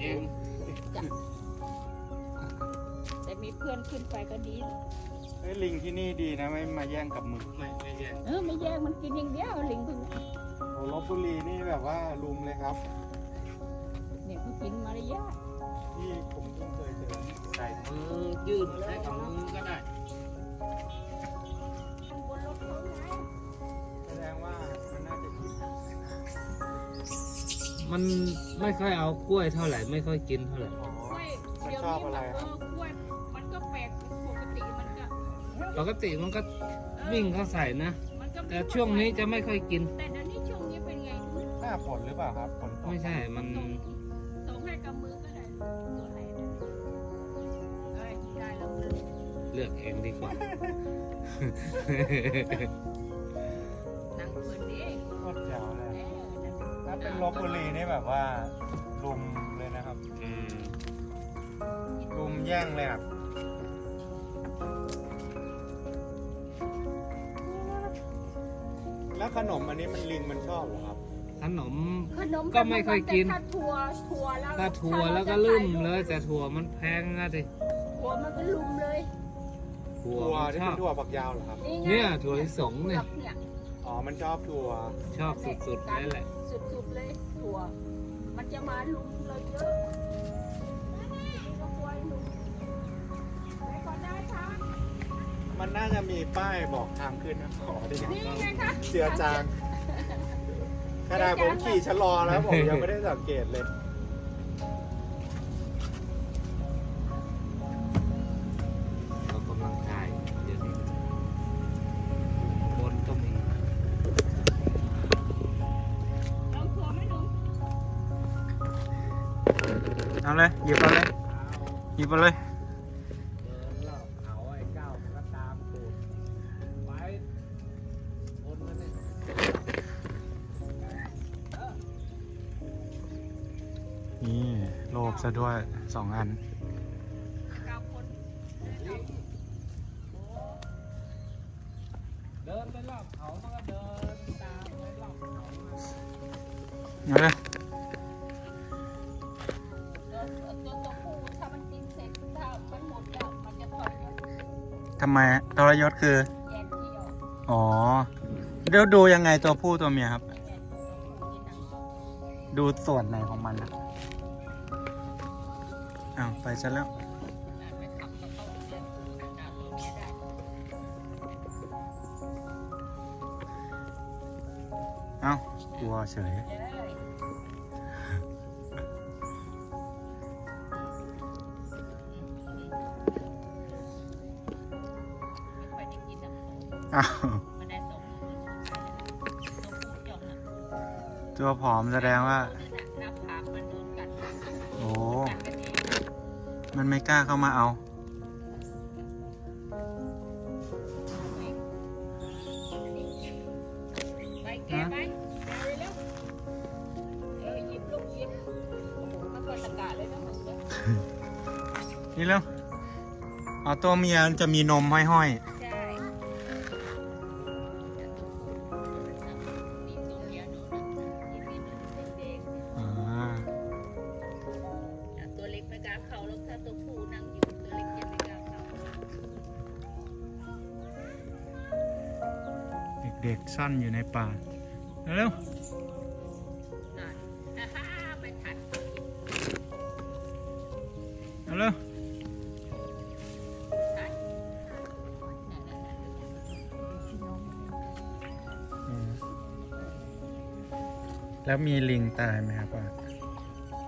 เองแต่มีเพื่อนขึ้นไปก็ดีเฮ้ยลิงที่นี่ดีนะไม่มาแย่งกับมึงไม่ไม่แย่งเออไม่แย่งมันกินอย่างเดียวลิงพวกนี้โอ้ลบบุรีนี่แบบว่าลุมเลยครับเนี่ยเขากินมารยาทที่ผมเพิ่งเคยเจอใส่มือยื่นให้กับมือก็ได้ มันไม่ค่อยเอากล้วยเท่าไหร่ไม่ค่อยกินเท่าไหร่อ๋อกล้วยมันเดี๋ยวชอบนี้อะไรมันคเอรับอกล้วยมันก็แปลกปกติมันก็ปกติมันก็วิ่งเข้าใส่นะ มันก็แต่ช่วงนี้จะไม่ค่อยกิน แต่เดี๋ยวนี้ช่วงนี้เป็นไงหน้าฝนหรือเปล่าครับฝนตกไม่ใช่มันส่งส่งให้กับมือก็ได้ตัวไหนได้เอ้ยได้แล้วมือเลือกเองดีกว่า ลบบุรีนี่แบบว่าลุมเลยนะครับอืมลุมแย่งเลยอะแล้วขนมอันนี้มันลิงมันชอบเหรอครับ ขนม ขนมก็ไม่ค่อยกินแต่ถ้าถั่วถั่วแล้วถ้าถั่วแล้วก็ลืมเลย แต่ถั่วมันแพงนะดิถั่วมันก็ลุมเลยถั่วถั่วมันที่ชอเป็บนถั่วฝักยาวเหรอครับนี่ไงเนี่ยถั่วลิสงเนี่ย กับเนี่ยอ๋อ มันชอบถั่วชอบสุดๆเลยแหละ สุดๆเลยถั่วมันจะมาลุมเราเยอะนี่ก็กลัวไอ้ลุมไปก่อนได้ค่ะมันน่าจะมีป้ายบอกทางขึ้นนะขอดินี่ไงคะเสือจางขนาดผมขี่ชะลอแล้วผมยังไม่ได้สังเกตเลย เลยหยิบเอาเลยหยิบเอาเลยเดินรอบเขาไอ้เก้ามันก็ตามตูดไปบนนั่นเองนี่โลบซะด้วยสองอันเก้าคนเดินไปรอบเขามันก็เดินตามไปรอบเขามา เอาเลย ทำไมทรยศคือแยกที่ออกอ๋อเดี๋ยวดูยังไงตัวผู้ตัวเมียครับแยกตัวผู้ที่นั่งดูส่วนไหนของมันนะอ้าวไปซะแล้วไปขับกับเขาเดินหน้าตัวเมียได้เอ้ากลัวเฉย อ้าวมันได้ตรงตัวผู้เจาะน่ะตัวผอมแสดงว่า หน้าผากมันโดนกัดโอ้กัดกันเองมันไม่กล้าเข้ามาเอา ไปแกะไปแกะเร็วๆเออหยิบลูกหยิบโอ้โหมันก็ตะกาเลยนะมึงเนี่ยนี่แล้วอ๋อตัวเมียมันจะมีนมห้อยใเด็กๆซ่อนอยู่ในป่าเร็วนั่นอ่าฮ่าไม่ทันเร็วทันอืมแล้วมีลิงตายไหมครับป้า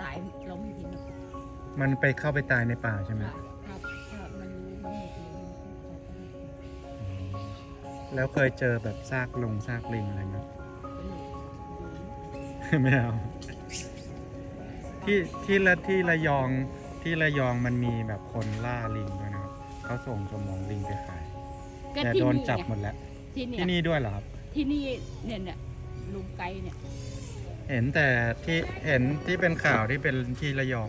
ตายเราไม่เห็นหรอกมันไปเข้าไปตายในป่าใช่ไหม แล้วเคยเจอแบบซากลงซากลิงอะไรไหม ไม่เอา ที่ที่ละที่ระยองที่ระยองมันมีแบบคนล่าลิงด้วยนะครับเขาส่งสมองลิงไปขาย ก็แต่ที่โดนนี่จับไงหมดแล้ว ที่นี่ที่นี่ด้วยเหรอครับ ที่นี่เนี่ยเนี่ยลุงไก่เนี่ยเห็นแต่ที่เห็นที่เป็นข่าวที่เป็นที่ระยอง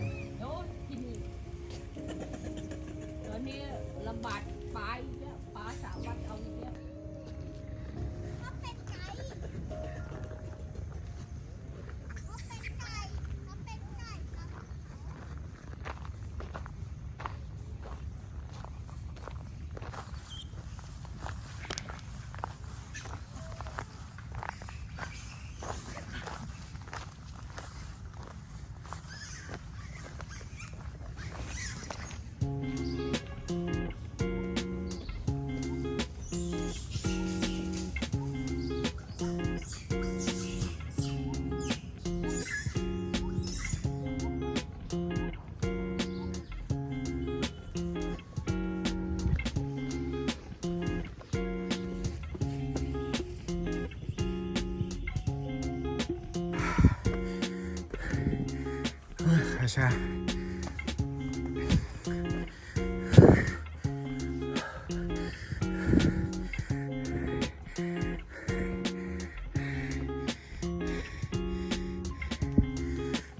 ช้า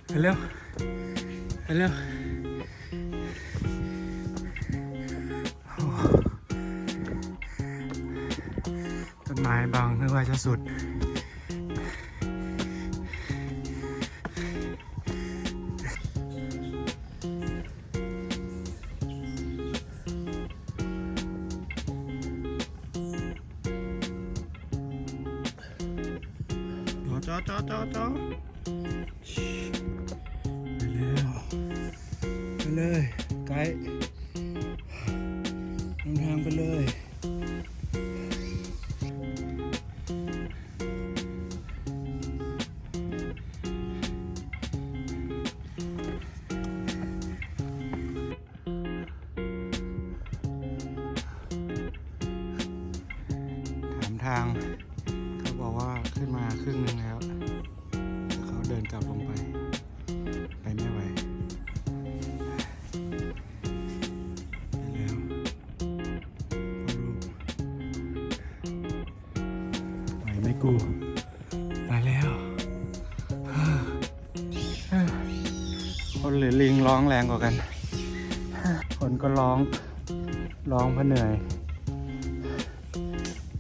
ไปเร็วไปเร็วต้นไม้บางนึกว่าจะสุด เลยไกด์ ไหวไหม่กูไปแล้วคนหรือลิงร้องแรงกว่ากัน คนก็ร้อง ร้องเพราะเหนื่อย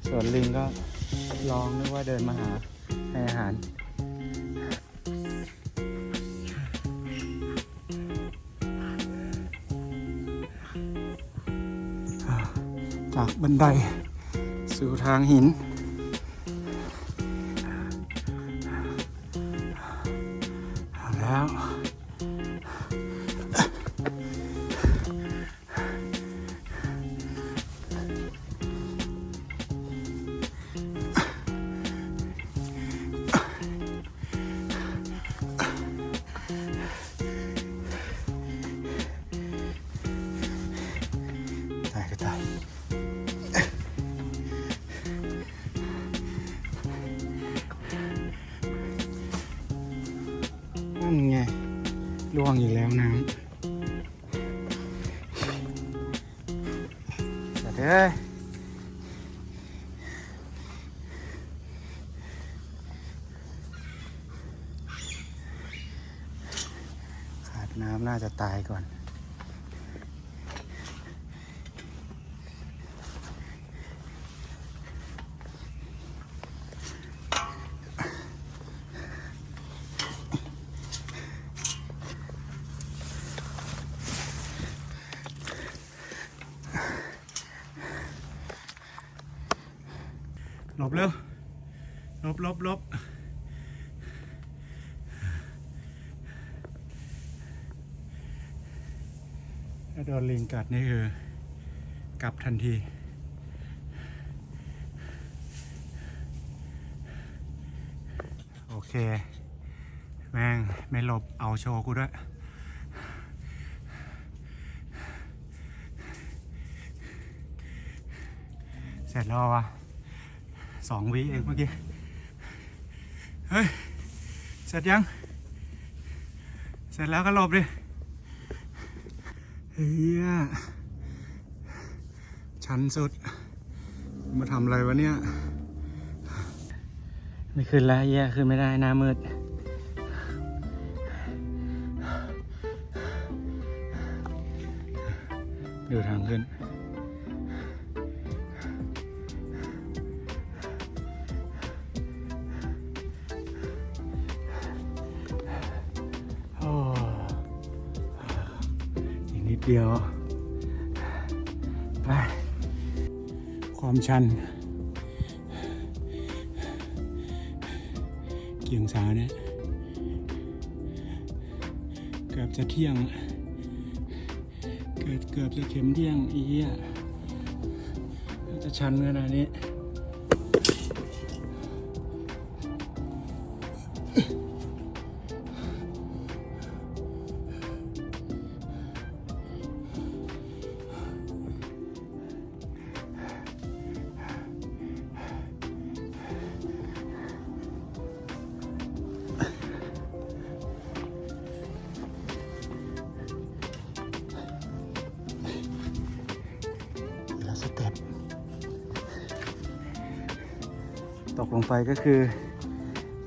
ส่วนลิงก็ลองนึกว่าเดินมาหาให้อาหารจากบันไดสู่ทางหิน เล่วงอีกแล้วน้ำเดี๋ยวเด้ขาดน้ำน่าจะตายก่อน หลบเร็วหลบหลบหลบถ้าโดนลิงกัดนี่คือกลับทันทีโอเค แม่งไม่หลบเอาโชว์กูด้วย เสร็จแล้ววะ สองวิเองเมื่อกี้ เฮ้ย เสร็จยัง เสร็จแล้วก็หลบดิเฮียชันสุด มาทำอะไรวะเนี่ย ไม่ขึ้นแล้วแย่ขึ้นไม่ได้หน้ามืดดูทางขึ้น นิดเดียว ไป ความชัน เกี่ยงสาเนี่ยเกือบจะเที่ยง เกือบเกือบจะเข็มเที่ยงอีเหี้ยน่าจะชันขนาดนี้ ลงไปก็คือ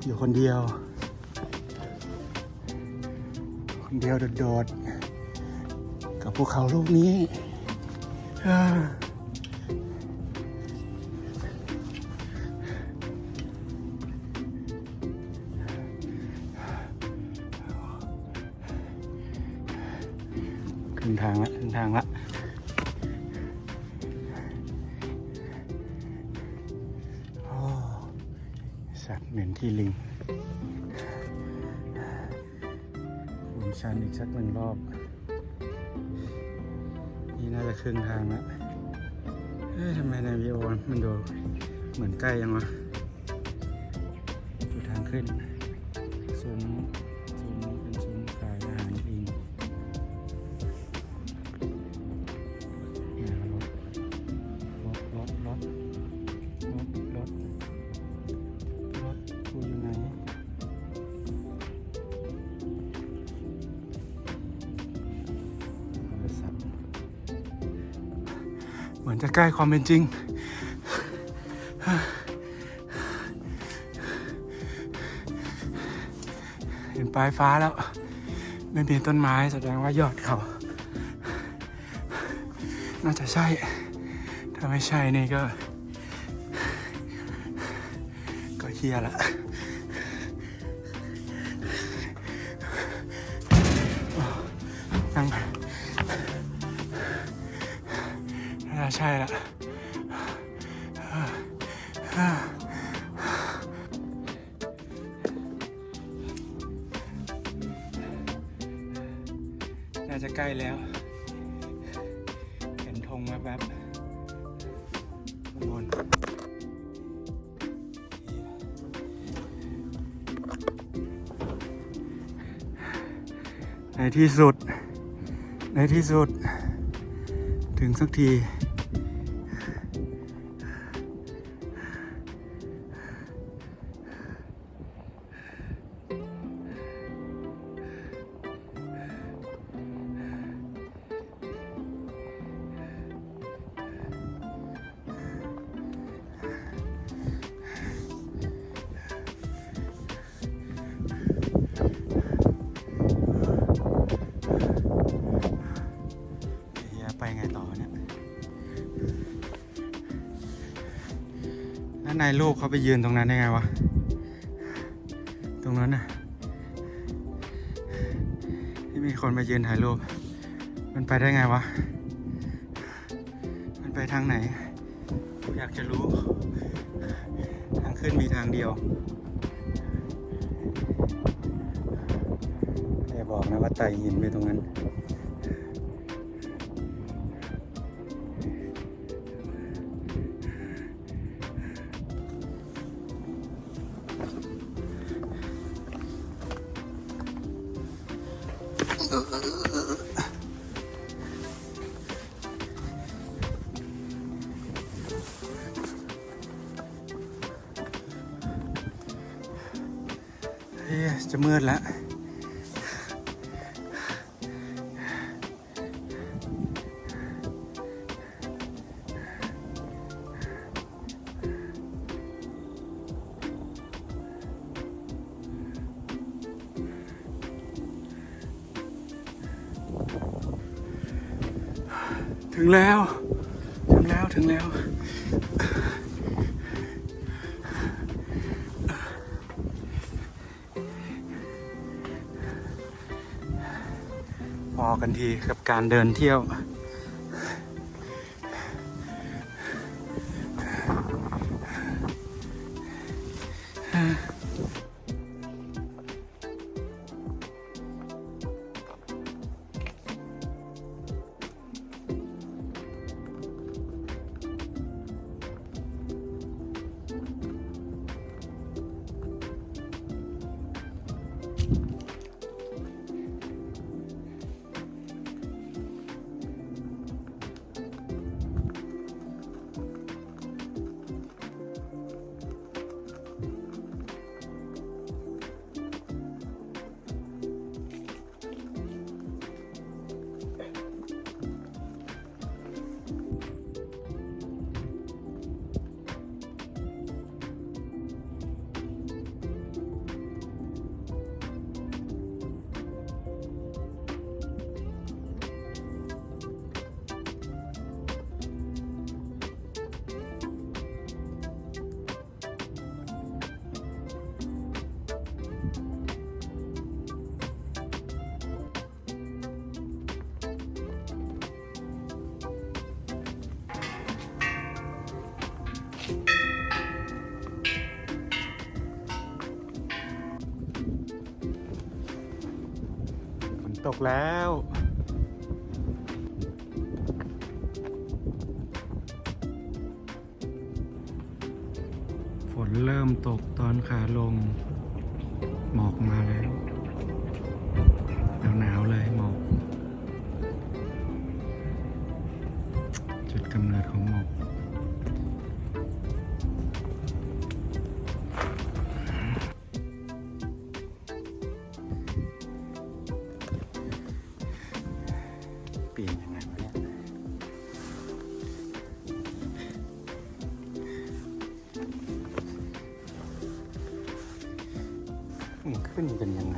อยู่คนเดียว คนเดียวโดดๆ กับภูเขาลูกนี้เอ้อครึ่งทางละครึ่งทางละ เหม็นที่ลิงลงชันอีกสักหนึ่งรอบ นี่น่าจะครึ่งทางละเฮ้ยทำไมในวีโอมันดูเหมือนใกล้ยังวะดูทางขึ้น จะใกล้ความเป็นจริง เห็นปลายฟ้าแล้ว ไม่มีต้นไม้แสดงว่ายอดเขา น่าจะใช่ ถ้าไม่ใช่นี่ก็ ก็เฮียละ ช่ละน่าจะใกล้แล้ว เห็นธงแวบๆข้างบนในที่สุด ในที่สุด ถึงสักที ไปไงต่อเนี่ยแล้วนายลูกเขาไปยืนตรงนั้นได้ไงวะ ตรงนั้นน่ะที่มีคนมายืนถ่ายรูป มันไปได้ไงวะ มันไปทางไหน อยากจะรู้ ทางขึ้นมีทางเดียวอย่าบอกนะว่าไต่หินไปตรงนั้น จะมืดแล้ว ถึงแล้ว ถึงแล้วถึงแล้วพอกันทีกับการเดินเที่ยว ตกแล้วฝนเริ่มตกตอนขาลง หมอกมาแล้วหนาวๆเลยหมอก มันขึ้นเป็นยังไง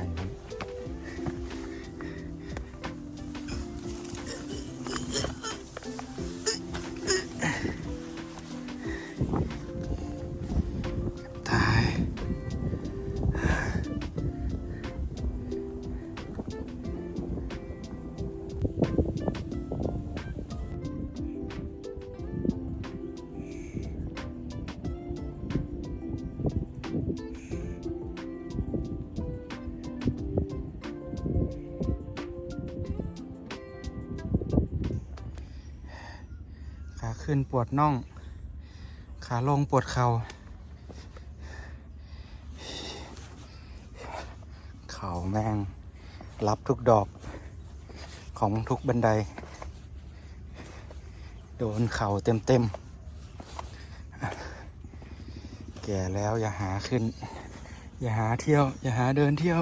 ขึ้นปวดน่อง ขาลงปวดเขา่าเข่าแม่ง รับทุกดอกของทุกบันได โดนเข่าเต็มเต็มแก่แล้วอย่าหาขึ้น อย่าหาเที่ยว อย่าหาเดินเที่ยว